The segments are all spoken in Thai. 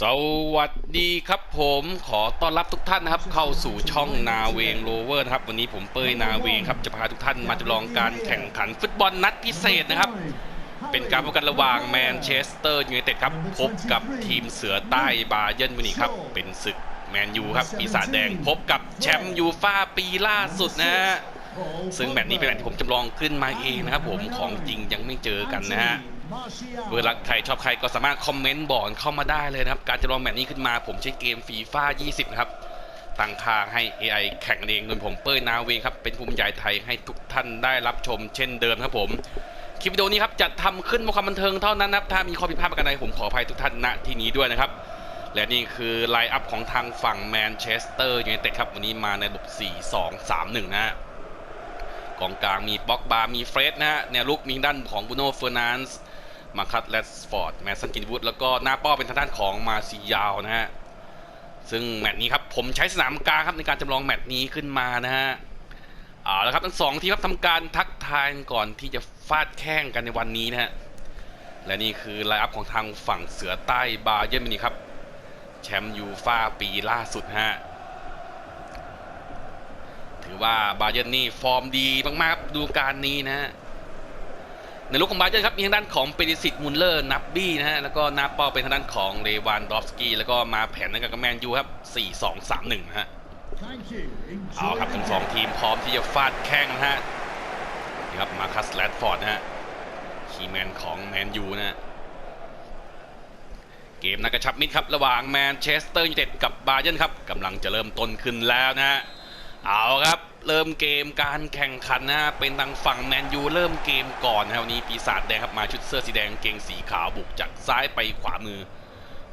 สวัสดีครับผมขอต้อนรับทุกท่านนะครับ เข้าสู่ช่องนาเวงโรเวอร์นะครับ วันนี้ผมเป้ยนาเวงครับจะพาทุกท่านมาจำลองการแข่งขันฟุตบอลนัดพิเศษนะครับ เป็นการพบกันระหว่างแมนเชสเตอร์ยูไนเต็ดครับ พบกับทีมเสือใต้บาเยิร์นมิวนิกครับ เป็นศึกแมนยูครับปีศาจแดงพบกับแชมป์ยูฟ่าปีล่าสุดนะฮะซึ่งแมตช์นี้เป็นแมตช์ที่ผมจำลองขึ้นมาเองนะครับผมของจริงยังไม่เจอกันนะฮะ เวลาใครชอบใครก็สามารถคอมเมนต์บอกเข้ามาได้เลยนะครับ การจะลองแมตช์นี้ขึ้นมาผมใช้เกมฟีฟ่า20 นะครับตั้งค่าให้ AI แข่งเองโดยผมเป้ยนาเวงครับ เป็นภูมิใจไทยให้ทุกท่านได้รับชมเช่นเดิมครับผม คลิปวิดีโอนี้ครับจะทำขึ้นเพื่อความบันเทิงเท่านั้นนะครับ ถ้ามีข้อผิดพลาดประการใดผมขออภัยทุกท่านณที่นี้ด้วยนะครับ และนี่คือไลน์อัพของทางฝั่งแมนเชสเตอร์ยูไนเต็ดครับ วันนี้มาในระบบ 4-2-3-1 นะฮะกองกลางมีบ็อกบาร์มีเฟรดนะฮะแนวลุกมีด้านของบูโน่เฟอร์นันส์ มาคัตแลสฟอร์ดแมสซันกินวูดแล้วก็หน้าป้อเป็นทางด้านของมาซิยาวนะฮะซึ่งแมตช์นี้ครับผมใช้สนามกลางครับในการจำลองแมตช์นี้ขึ้นมานะฮะเอาละครับทั้งสองทีมครับทำการทักทายก่อนที่จะฟาดแข้งกันในวันนี้นะฮะและนี่คือไลน์อัพของทางฝั่งเสือใต้บาเยิร์นมินิครับแชมป์ยูฟ่าปีล่าสุดฮะถือว่าบาเยิร์นี่ฟอร์มดีมากๆครับดูการนี้นะฮะ ในลูกของบาเยิร์ครับมีทางด้านของเปริสิตมุลเลอร์นับบี้นะฮะแล้วก็นาเป้าเป็นทางด้านของเลวานดอฟสกี้แล้วก็มาแผนในกับแมนยูครับ4 2 3 1นะฮะเอาครับทั้งสองทีมพร้อมที่จะฟาดแข้งนะฮะนี่ครับมาคัสแลดฟอร์ดนะฮะคีแมนของแมนยูนะฮะเกมนักกระชับมิตรครับระหว่างแมนเชสเตอร์ยูไนเต็ดกับบาเยิร์ครับกำลังจะเริ่มต้นขึ้นแล้วนะฮะเอาครับ เริ่มเกมการแข่งขันนะเป็นทางฝั่งแมนยูเริ่มเกมก่อนนะครับวันนี้ปีศาจแดงครับมาชุดเสื้อสีแดงเกงสีขาวบุกจากซ้ายไปขวามือ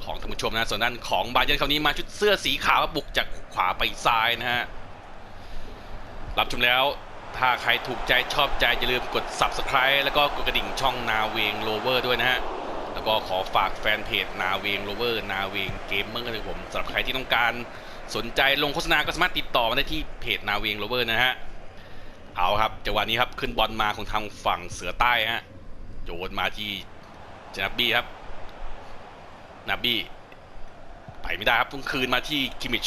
ของท่านผู้ชมนะส่วนด้านของบาเยิร์นคราวนี้มาชุดเสื้อสีขาวบุกจากขวาไปซ้ายนะฮะรับชมแล้วถ้าใครถูกใจชอบใจอย่าลืมกด subscribe แล้วก็กดกระดิ่งช่องนาเวงโลเวอร์ด้วยนะฮะแล้วก็ขอฝากแฟนเพจนาเวงโลเวอร์นาเวงเกมเมอร์เลยผมสำหรับใครที่ต้องการ สนใจลงโฆษณาก็สามารถติดต่อมาได้ที่เพจนาเวงโรเวอร์นะฮะ เอาครับจังหวะนี้ครับขึ้นบอลมาของทางฝั่งเสือใต้ฮะโยนมาที่จนับบี้ครับนับบี้ไปไม่ได้ครับต้องคืนมาที่คิมิช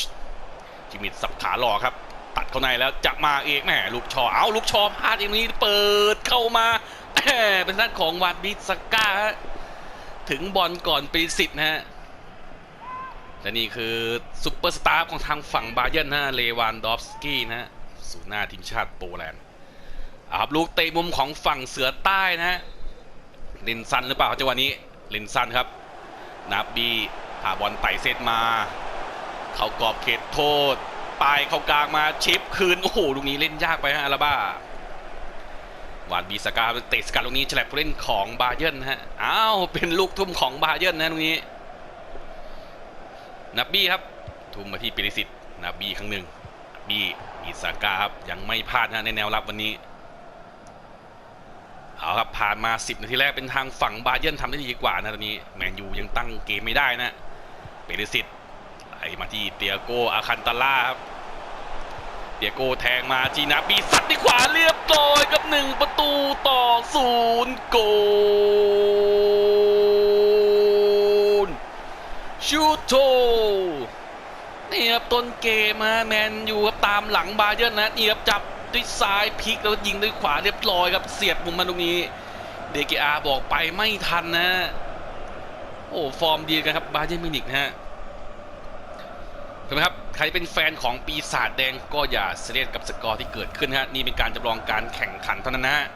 คิมิชสับขาหลอกครับ ตัดเข้าในแล้วจะมาเองแหมลูกชอเอาลูกชอพลาดองนี้เปิดเข้ามาแหมเป็นด้านของวานบิสก้าถึงบอลก่อนปริสิทธ์นะฮะ และนี่คือซุปเปอร์สตาร์ของทางฝั่งบาเยิร์นนะเลวานดอฟสกี้นะสู่หน้าทีมชาติโปแลนด์ครับลูกเตะมุมของฝั่งเสือใต้นะฮะลินซันหรือเปล่าจังหวะนี้ลินซันครับนาบีพาบอลไต่เซตมา เขากรอบเขตโทษปลายเขากลางมาชิปคืน โอ้โหลูกนี้เล่นยากไปฮะอาราบ้าวานบีสกาเตะสกัดลูกนี้ฉลับผู้เล่นของบาเยิร์นนะฮะอ้าวเป็นลูกทุ่มของบาเยิร์นนะลูกนี้ นับบี้ครับ ทุ่มมาที่ปิริสิตนับบี้ครั้งหนึ่งนับบี้มีสากาครับยังไม่พลาดนะในแนวรับวันนี้เอาครับผ่านมา 10 นาทีแรกเป็นทางฝั่งบาเยิร์นทำได้ดีกว่านะตอนนี้แมนยูยังตั้งเกมไม่ได้นะปิริสิตไหลมาที่เตียโกอาคันตาล่าครับเตียโกแทงมาจีนับบี้สัดที่ขวาเรียบร้อยกับหนึ่งประตูต่อศูนย์โกล ชูโตนี่ครับต้นเกมฮะแมนยูครับตามหลังบาเยิร์นะนี่ครับจับด้วยซ้ายพลิกแล้วยิงด้วยขวาเรียบร้อยครับเสียบมุมมาตรงนี้ เดกอาบอกไปไม่ทันนะ โอ้ฟอร์มดีกันครับบาเยิร์มินิกนะฮะถูกไหมครับใครเป็นแฟนของปีศาจแดงก็อย่าเสียดกับสกอร์ที่เกิดขึ้นฮะนี่เป็นการจำลองการแข่งขันเท่านั้นนะฮะ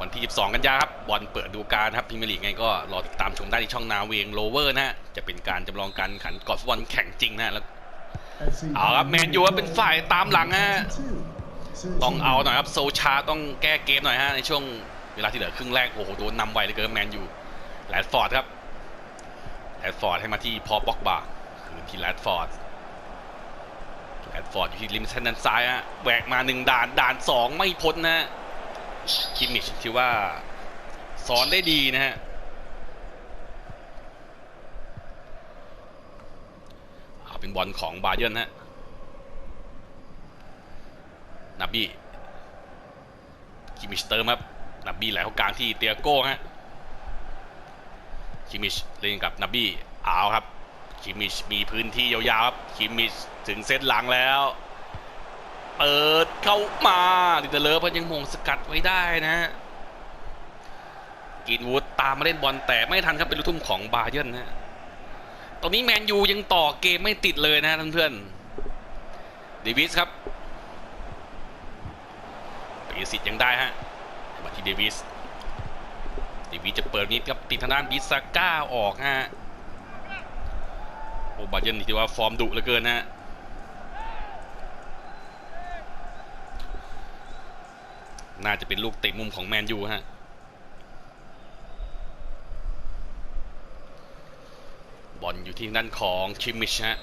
วันที่ 12 กันยาครับบอลเปิดดูการครับพรีเมียร์ลีกไงก็รอติดตามชมได้ที่ช่องนาเวงโลเวอร์นะฮะจะเป็นการจำลองการขันกอล์ฟบอลแข่งจริงนะฮะแล้วเอาครับแมนยูครับเป็นฝ่ายตามหลังฮะต้องเอาหน่อยครับโซชาต้องแก้เกมหน่อยฮะในช่วงเวลาที่เหลือครึ่งแรกโอ้โหโดนนำไวเลยเกินแมนยูแรดฟอร์ดครับแรดฟอร์ดให้มาที่พอป็อกบาคืนที่แรดฟอร์ดแรดฟอร์ดอยู่ที่ริมเส้นด้านซ้ายฮะแหวกมาหนึ่งด่านด่านสองไม่พ้นนะ คิมมิชถือว่าสอนได้ดีนะฮะเอาเป็นบอลของบาเยิร์นฮะนับบี้คิมิชเติมครับนับบี้ไหลเข้ากลางที่เตียโก้ฮะคิมิชเล่นกับนับบี้เอาครับคิมิชมีพื้นที่ยาวๆครับคิมิชถึงเส้นหลังแล้ว เปิดเข้ามาดิเดเลอร์พันยังมงสกัดไว้ได้นะกินวูดตามมาเล่นบอลแต่ไม่ทันครับเป็นลูกทุ่มของบาเยอร์นะตอนนี้แมนยูยังต่อเกมไม่ติดเลยนะเพื่อนๆเดวิสครับเปสิทธิ์ยังได้ฮะมาที่เดวิสเดวิสจะเปิดนิดครับติดทางด้านบิสซาก้าออกฮะโอ้บาเยอร์นี่ถือว่าฟอร์มดุเหลือเกินนะฮะ น่าจะเป็นลูกเตะมุมของแมนยูฮะบอลอยู่ที่ด้านของคิมิชฮะ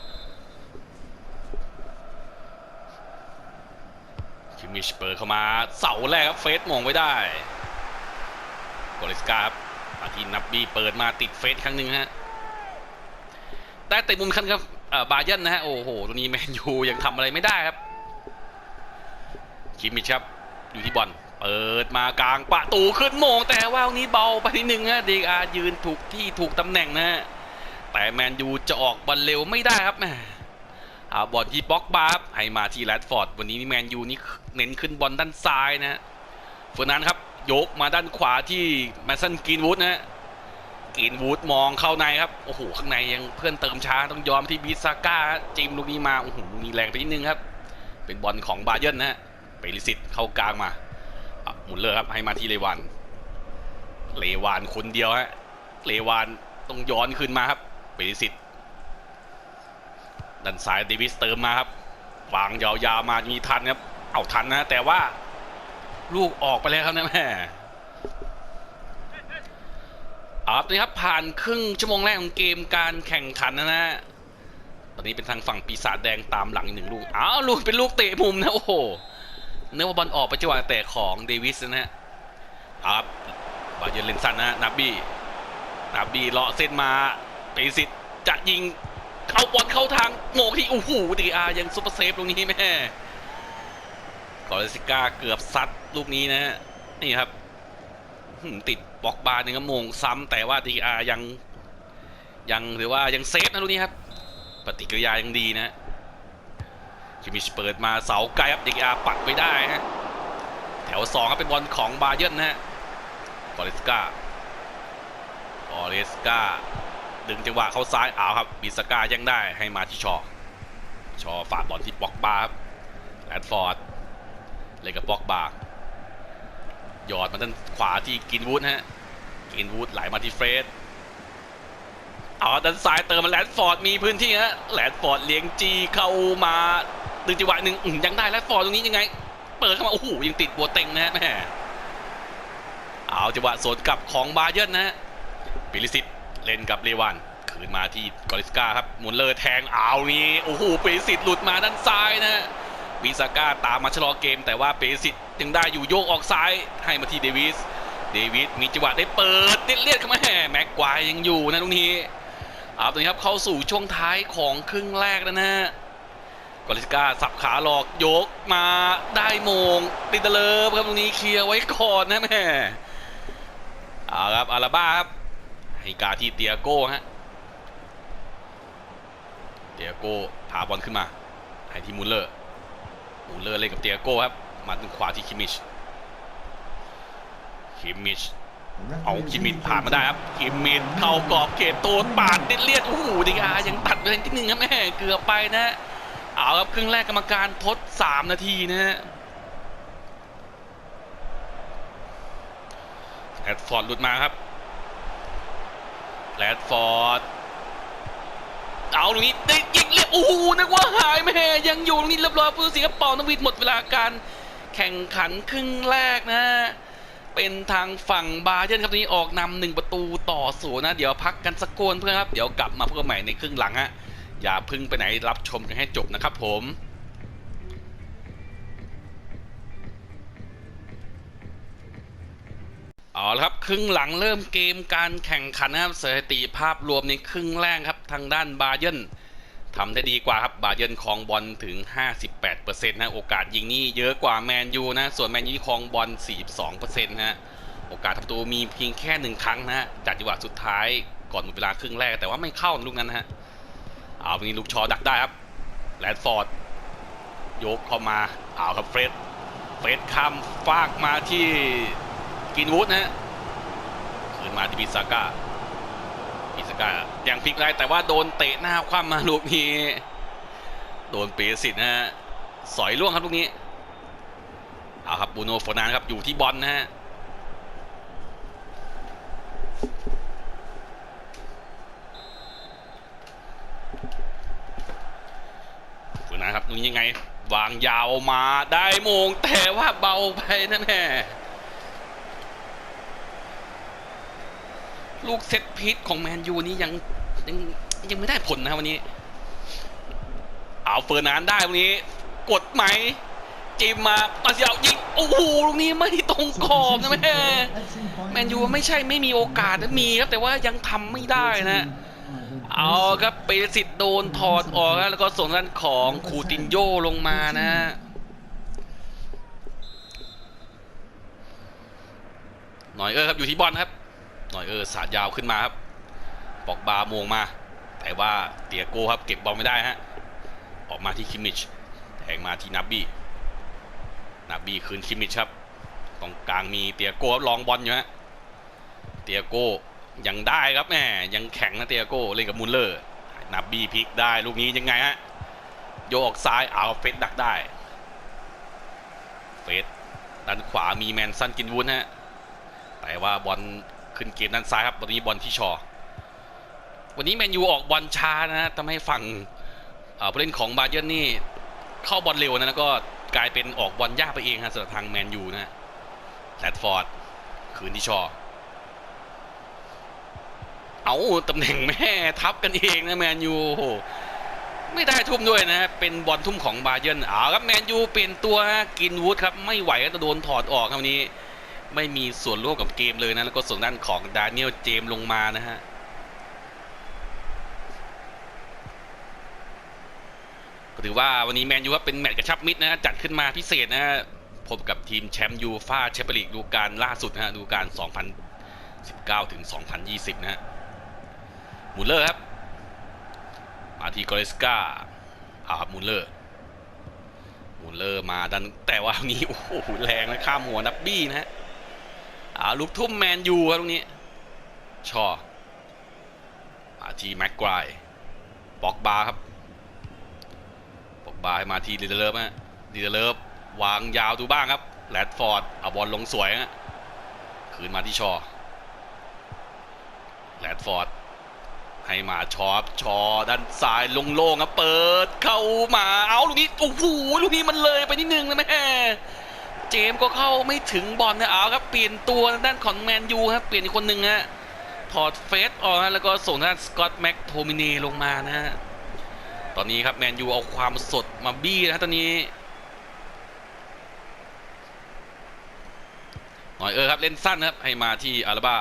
คิมิชเปิดเข้ามาเสาแรกครับเฟสมองไว้ได้โกเลสกาครับมาที่นับบี้เปิดมาติดเฟสครั้งหนึ่งฮะได้เตะมุมคันครับบาเยร์นนะฮะโอ้โหตัวนี้แมนยูยังทำอะไรไม่ได้ครับคิมิชครับอยู่ที่บอล เปิดมากลางประตูขึ้นโมง แต่ว่าวันนี้เบาไปนิดนึงฮะเดกอายืนถูกที่ถูกตำแหน่งนะฮะแต่แมนยูจะออกบอลเร็วไม่ได้ครับแหม่เอาบอลที่บล็อกบาร์ให้มาที่แรดฟอร์ดวันนี้นี่แมนยูนี่เน้นขึ้นบอลด้านซ้ายนะฮะเฟอร์นันครับยกมาด้านขวาที่แมสซันกรีนวูดนะกรีนวูดมองเข้าในครับโอ้โหข้างในยังเพื่อนเติมช้าต้องยอมที่บิสซาก้าจิมลูกนี้มาโอ้โหลูกนี้แรงไปนิดนึงครับ เป็นบอลของบาเยิร์นนะฮะเปริสิตเข้ากลางมา หมุนเลยครับให้มาที่เลวานเลวานคนเดียวฮะเลวานต้องย้อนขึ้นมาครับเปริสิตด้านซ้ายเดวิสเติมมาครับวางยาวๆมามีทันครับเอาทันนะแต่ว่าลูกออกไปแล้วครับนะแม่เอาครับนี่ครับผ่านครึ่งชั่วโมงแรกของเกมการแข่งขันนะนะตอนนี้เป็นทางฝั่งปีศาจแดงตามหลังหนึ่งลูกอ้าวลูกเป็นลูกเตะมุมนะโอ้โห เนื้อว่าบอลออกไปจังหวะแต่ของเดวิสนะฮะเอาครับบาเยร์นเลนสันนะนับบี้นาบบี้เลาะเส้นมาเปสิตจะยิงเข้าบอลเข้าทางโมงที่โอ้โหดีอายังซุปเปอร์เซฟตรงนี้แม่กอร์ซิก้าเกือบซัดลูกนี้นะฮะนี่ครับติดบล็อกบาร์หนึ่งก็โมงซ้ำแต่ว่าดีอายังยังหรือว่ายังเซฟนะลูกนี้ครับ ปฏิกิริยายังดีนะ คิมิชเปิดมาเสาไกลครับดีอาปัดไว้ได้ฮะแถวสองครับเป็นบอลของบาเยิร์นนะฮะกอร์ซิก้าออเรสกาดึงจังหวะเข้าซ้ายเอาครับบิสกายังได้ให้มาที่ชอ ชอฝากบอลที่บ็อกบาครับแรดฟอร์ดเล่นกับบ็อกบาหยอดมาด้านขวาที่กินวูดฮะกินวูดไหลมาที่เฟรดเอาด้านซ้ายเติมมาแรดฟอร์ดมีพื้นที่ฮะแรดฟอร์ดเลี้ยงจีเข้ามา ดึงจังหวะหนึ่งยังได้แรดฟอร์ตรงนี้ยังไง เปิดเข้ามาโอ้โหยังติดบัวเต็งนะฮะแม่เอาจังหวะสวนกลับของบาเยิร์นนะฮะปิลิสิตเล่นกับเลวันคืนมาที่กอริสกาครับมุนเลอร์แทงเอานี่โอ้โหปิลิสิตหลุดมาด้านซ้ายนะบิซาก้าตามมาชะลอเกม แต่ว่าปิลิสิตยังได้อยู่โยกออกซ้ายให้มาที่เดวิสเดวิสมีจังหวะได้เปิดเลียดเข้ามาแห่แม็กควายยังอยู่นะตรงนี้เอาตรงนี้ครับเข้าสู่ช่วงท้ายของครึ่งแรกแล้วนะ กอริสกาสับขาหลอกยกมาได้โมงติดตะเลิฟครับตรงนี้เคลียร์ไว้ก่อนนะแม่เอาครับอาราบ้าครับให้กาที่เตียโก้ฮะเตียโก้พาบอลขึ้นมา ให้ที่มูลเลอร์มูลเลอร์เล่นกับเตียโก้ครับมาทางขวาที่คิมมิชคิมมิชเอาคิมมิชผ่านมาได้ครับคิมมิชเข้ากรอบเขตโตนปาดเด็ดเลียดโอ้โหดีอายังตัดไปเลยนิดนึงครับแม่เกือบไปนะ เอาครับครึ่งแรกกรรมการทด 3 นาทีนะฮะแอดฟอร์ดหลุดมาครับแรดฟอร์ดเอาตรงนี้ได้ยิงเรียบโอ้โหนึกว่าหายแม่ยังอยู่ตรงนี้เรียบร้อยผู้สินก็เป่านวิดหมดเวลาการแข่งขันครึ่งแรกนะเป็นทางฝั่งบาเยร์นครับตอนนี้ออกนำหนึ่งประตูต่อศูนย์นะ เดี๋ยวพักกันสักโกนเพื่อนครับ เดี๋ยวกลับมาพบกันใหม่ในครึ่งหลังฮะ อย่าพึ่งไปไหนรับชมกันให้จบนะครับผมเอาละครับครึ่งหลังเริ่มเกมการแข่งขันนะครับสถิติภาพรวมในครึ่งแรกครับทางด้านบาเยนทำได้ดีกว่าครับบาเยนครองบอลถึง 58%นะโอกาสยิงนี่เยอะกว่าแมนยูนะส่วนแมนยูครองบอล 42%นะฮะโอกาสทำประตูมีเพียงแค่หนึ่งครั้งนะฮะจากจังหวะสุดท้ายก่อนหมดเวลาครึ่งแรกแต่ว่าไม่เข้าลูกนั้นนะฮะ เอาวันนี้ลูกชอดักได้ครับแรดฟอร์ดยกเข้ามาเอาครับเฟรดเฟรดข้ามฟากมาที่กินวูดนะฮะคืนมาที่พิซาก้าพิซาก้ายังพลิกได้แต่ว่าโดนเตะหน้าคว่ำมาลูกนี้โดนเปรสิตนะฮะสอยล่วงครับลูกนี้เอาครับบูโนโฟนานครับอยู่ที่บอลนะฮะ ฝืนนะครับตรงนี้ยังไง วางยาวมาได้มงแต่ว่าเบาไปนะแม่ลูกเซตพีทของแมนยูนี้ยังยังยังไม่ได้ผลนะครับวันนี้ เอาเฟอร์นานได้วันนี้ กดไหมจิมมามาเสียวยิงโอ้โหลูกนี้ไม่ตรงขอบนะแม่แมนยูไม่ใช่ไม่มีโอกาสนะมีครับแต่ว่ายังทำไม่ได้นะ เอาครับเปรสิตโดนถอดออกแล้วก็ส่งด้านของคูตินโยลงมานะหน่อยเออครับอยู่ที่บอลครับ หน่อยเออสาดยาวขึ้นมาครับปอกบาโมงมา แต่ว่าเตียโก้ครับเก็บบอลไม่ได้ฮะออกมาที่คิมมิชแทงมาที่นับบี้นับบี้คืนคิมมิชครับตรงกลางมีเตียโก้ครับลองบอลอยู่ฮะเตียโก้ ยังได้ครับแหมยังแข็งนะเตียโก้เล่นกับมูลเลอร์นับบีพลิกได้ลูกนี้ยังไงฮะโยกออกซ้ายเอาเฟสดักได้ เฟสด้านขวามีแมนสันกินวุ้นฮะแต่ว่าบอลขึ้นเกมด้านซ้ายครับวันนี้บอลที่ชอ วันนี้แมนยูออกบอลช้านะฮะทำให้ฝั่งผู้เล่นของบาเยิร์นี่เข้าบอลเร็วนะแล้วก็กลายเป็นออกบอลยากไปเองฮะสำหรับทางแมนยูนะฮะแรดฟอร์ดคืนที่ชอ เอาตำแหน่งแม่ทับกันเองนะแมนยูโอ้โหไม่ได้ทุ่มด้วยนะเป็นบอลทุ่มของบาเยิร์นเอาครับแมนยูเปลี่ยนตัวฮะกินวูดครับไม่ไหวก็จะโดนถอดออกครับนี้ ไม่มีส่วนร่วมกับเกมเลยนะแล้วก็ส่วนด้านของดานิเอลเจมลงมานะฮะถือว่าวันนี้แมนยูว่าเป็นแมตช์กระชับมิตรนะฮะจัดขึ้นมาพิเศษนะฮะพบกับทีมแชมป์ยูฟ่าแชมเปี้ยนลีกดูการล่าสุดนะฮะดูการ 2019 ถึง 2020 นะฮะ มูลเลอร์ครับ มาที่กอเรสกาเอามูลเลอร์มูลเลอร์มาดันแต่ว่านี้โอ้โหแรงนะข้ามหัวนับบี้นะฮะอาลูกทุ่มแมนยูครับตรงนี้ ชอมาที่แม็กไกรปอกบาครับปอกบาให้มาที่ดีเดเลิฟฮะดีเดเลิฟวางยาวดูบ้างครับแรดฟอร์ดเอาบอลลงสวยฮะคืนมาที่ชอแรดฟอร์ด ให้มาชอปชอด้านซ้ายลงโล่งครับเปิดเข้ามาเอาลูกนี้โอ้โหลูกนี้มันเลยไปนิดนึงนะแม่เจมส์ก็เข้าไม่ถึงบอลนะเอาครับเปลี่ยนตัวด้านของแมนยูครับเปลี่ยนอีกคนหนึ่งฮะถอดเฟสออกแล้วก็ส่งทางด้านสกอตแม็กโทมินีลงมานะฮะตอนนี้ครับแมนยูเอาความสดมาบี้นะตอนนี้หน่อยเออครับเล่นสั้นครับให้มาที่อาราบ้า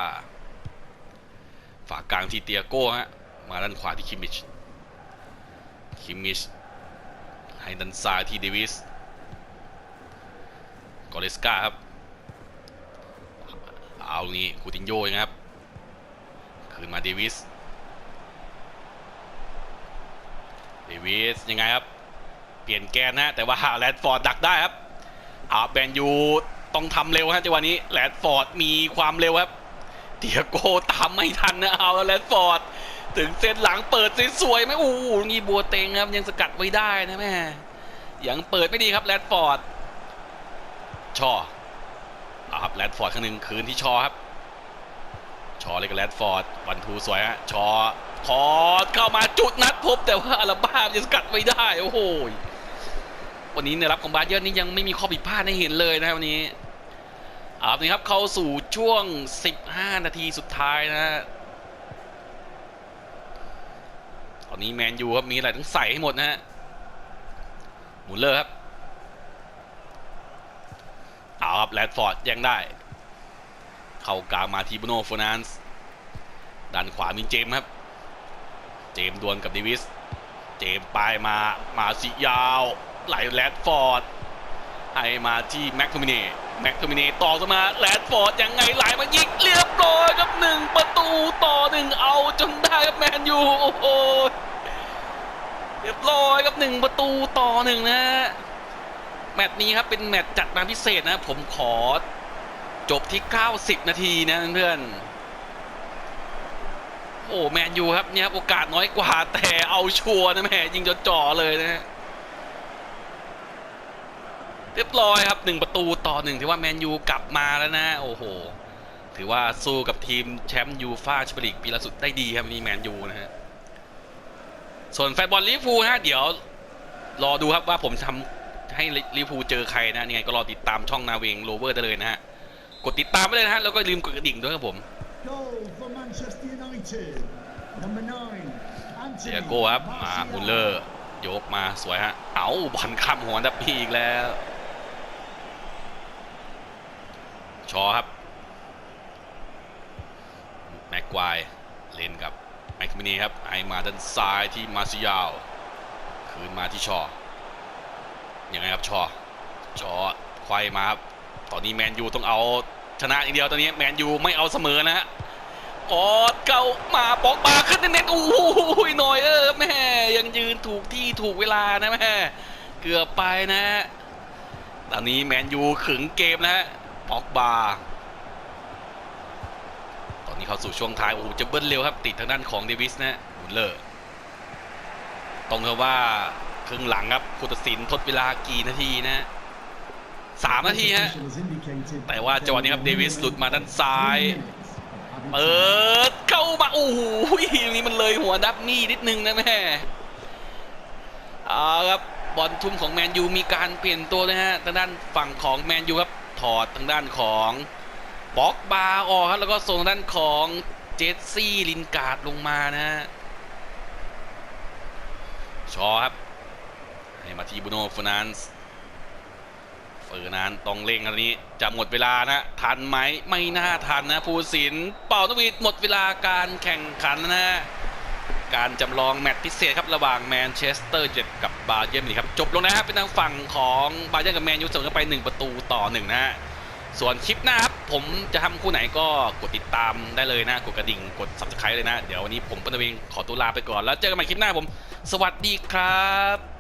ฝากกลางที่เตียโก้ฮะ มาด้านขวาที่คิมมิช คิมมิช ให้ด้านซ้ายที่เดวิส กอเลสกาครับ เอานี่คูตินโยนะครับ คืนมาเดวิส เดวิสยังไงครับ เปลี่ยนแกนนะ แต่ว่าแรดฟอร์ดดักได้ครับอาแบนยูต้องทำเร็วฮะจังหวะนี้แรดฟอร์ดมีความเร็วครับเดียโก้ตามไม่ทันนะเอาแล้วแรดฟอร์ด ถึงเส้นหลังเปิดสวยๆไหมโอ้โหงี้บัวเต็งครับยังสกัดไว้ได้นะแม่ยังเปิดไม่ดีครับแรดฟอร์ดชอเอาครับแรดฟอร์ดครั้งหนึ่งคืนที่ชอครับ ชอเลยกับแรดฟอร์ดวันทูสวยฮะชอพอเข้ามาจุดนัดพบแต่ว่าอาราบ้ายังสกัดไม่ได้โอ้โหวันนี้ในรับของบาเยอร์นี่ยังไม่มีข้อผิดพลาดให้เห็นเลยนะครับวันนี้เอาละครับเข้าสู่ช่วง 15 นาทีสุดท้ายนะฮะต อนนี้แมนยูครับมีอะไรต้องใส่ให้หมดนะฮะมุนเลอร์ครับเอาครับแรดฟอร์ดยังได้ เข้ากลางมาทีบโนโฟนานส์ด้านขวามีเจมส์ครับ เจมส์ดวลกับเดวิส เจมส์ปลายมามาสิยาว ไหลแรดฟอร์ดให้มาที่แม็กโทมิเน่แม็กโทมินีต่อมาแลดฟอร์ดยังไงไหลมายิงเรียบร้อยครับหนึ่งประตูต่อหนึ่งเอาจนได้ครับแมนยูโอ้โห เรียบร้อยครับหนึ่งประตูต่อหนึ่งนะฮะแมตช์นี้ครับเป็นแมตช์จัดมาพิเศษนะ ผมขอจบที่ 90 นาทีนะเพื่อนโอ้แมนยูครับเนี่ยโอกาสน้อยกว่าแต่เอาชัวร์นะแม่ยิงจนจ่อเลยนะฮะเรียบร้อยครับหนึ่งประตูต่อหนึ่งถือว่าแมนยูกลับมาแล้วนะ โอ้โห ถือว่าสู้กับทีมแชมป์ยูฟ่าแชมเปี้ยนลีกปีล่าสุดได้ดีครับนี่แมนยูนะฮะ ส่วนแฟนบอลลิเวอร์พูลนะฮะเดี๋ยวรอดูครับว่าผมทำให้ลิเวอร์พูลเจอใครนะยังไงก็รอติดตามช่องนาเวงโรเวอร์ได้เลยนะฮะกดติดตามไปเลยนะฮะแล้วก็ลืมกดกระดิ่งด้วยครับผม Goal for Manchester United. Number nine. เสีย Anthony โก้ครับมาบุลเลอ Martial. ร์ยกมาสวยฮะเอาบอลข้ามหัวดับพีอีกแล้ว ชอครับ แม็กควายเล่นกับ แม็กมินีครับไอมาด้านซ้ายที่มาซิยาว คืนมาที่ชอยังไงครับชอชอควายมาครับตอนนี้แมนยูต้องเอาชนะอย่างเดียวตอนนี้แมนยูไม่เอาเสมอนะฮะออดเก้ามาปอกมาขึ้นเน้นๆโอ้โหหน่อยเออแม่ยังยืนถูกที่ถูกเวลานะแม่เกือบไปนะฮะตอนนี้แมนยูขึงเกมนะฮะปอกบา นนี้เข้าสู่ช่วงท้ายโอ้โหจะเบิ้ลเร็วครับติดทางด้านของเดวิสนะบุลเลอร์ตรงกับว่าครึ่งหลังครับผู้ตัดสินทดเวลากี่นาทีนะสามนาทีฮะแต่ว่าจังหวะนี้ครับเดวิสหลุดมาด้านซ้ายเปิดเข้ามาโอ้โหนี่มันเลยหัวดับมี่นิดนึงนะแม่เอาครับบอลทุ่มของแมนยูมีการเปลี่ยนตัวนะฮะทางด้านฝั่งของแมนยูครับถอดทางด้านของ บ็อกบาออกครับแล้วก็ส่งด้านของเจสซี่ลินการ์ดลงมานะฮะชอครับ ให้มาที่บูโน่ฟ e นานส์เฟอร์นานต้องเร่งอันนี้จะหมดเวลานะทันไหมไม่น่าทันนะภูสินเป่านวีดหมดเวลาการแข่งขันนะฮะการจำลองแมตช์พิเศษครับระหว่างแมนเชสเตอร์เจ็ดกับบาเยิร์นนี่ครับจบลงนะครับเป็นทางฝั่งของบาเยิร์นกับแมนยูเสมอกันไป 1 ประตูต่อ1นะฮะ ส่วนคลิปหน้าครับ ผมจะทำคู่ไหนก็กดติดตามได้เลยนะ กดกระดิ่งกด subscribe เลยนะ เดี๋ยววันนี้ผมปนเองขอตัวลาไปก่อน แล้วเจอกันใหม่คลิปหน้าผม สวัสดีครับ